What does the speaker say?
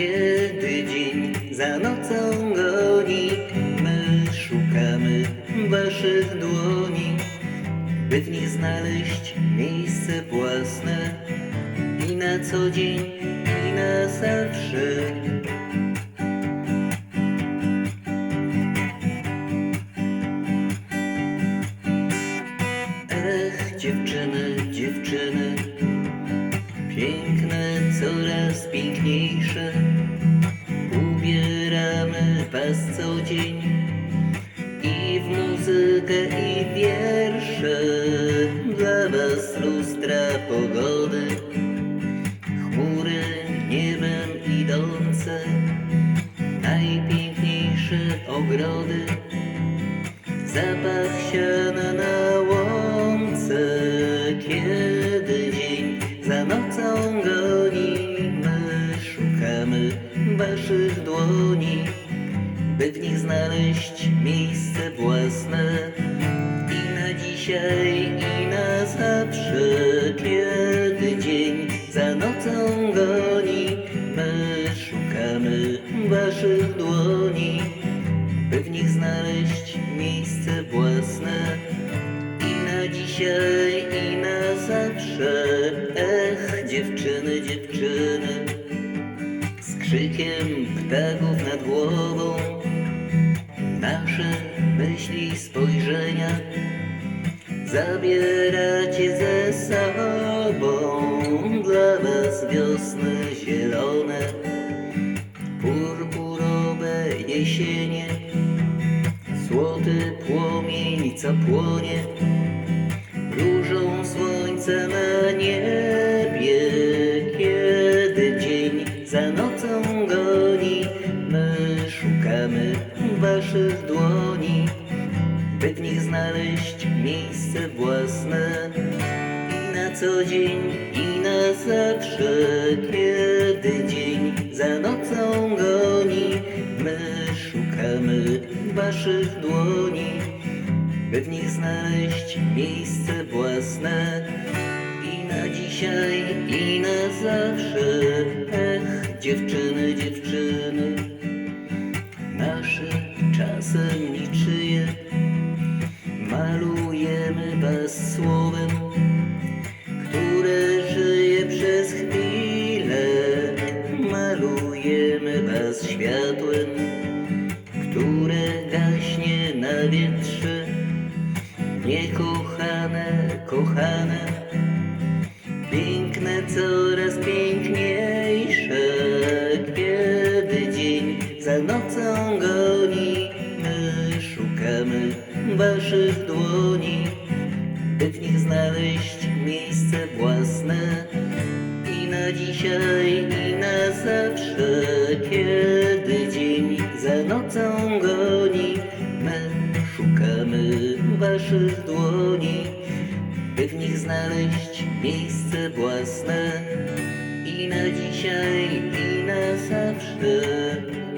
kiedy dzień za nocą goni, my szukamy waszych dłoni, by w nich znaleźć miejsce własne i na co dzień, i na zawsze. Ech, dziewczyny, dziewczyny, piękne, coraz piękniejsze. Was co dzień. I w muzykę, i wiersze. Dla was lustra pogody, chmury niebem idące, najpiękniejsze ogrody. Zapach siana na łące, kiedy dzień za nocą goni, my szukamy waszych dłoni, by w nich znaleźć miejsce własne. I na dzisiaj, i na zawsze, kiedy dzień za nocą goni, my szukamy waszych dłoni. By w nich znaleźć miejsce własne. I na dzisiaj, i na zawsze. Ech, dziewczyny, dziewczyny, z krzykiem ptaków nad głową, nasze myśli, spojrzenia zabieracie ze sobą. Dla was wiosny zielone purpurowe jesienie, złoty płomień, co płonie, goni, my szukamy waszych dłoni, by w nich znaleźć miejsce własne i na co dzień, i na zawsze, kiedy dzień za nocą goni, my szukamy waszych dłoni, by w nich znaleźć miejsce własne i na dzisiaj, i na zawsze. Ech, dziewczyny, niczyje, malujemy was słowem które żyje przez chwilę. Malujemy was światłem, które gaśnie na wietrze. Niekochane, kochane, waszych dłoni by w nich znaleźć miejsce własne i na dzisiaj, i na zawsze, kiedy dzień za nocą goni, my szukamy waszych dłoni, by w nich znaleźć miejsce własne i na dzisiaj, i na zawsze.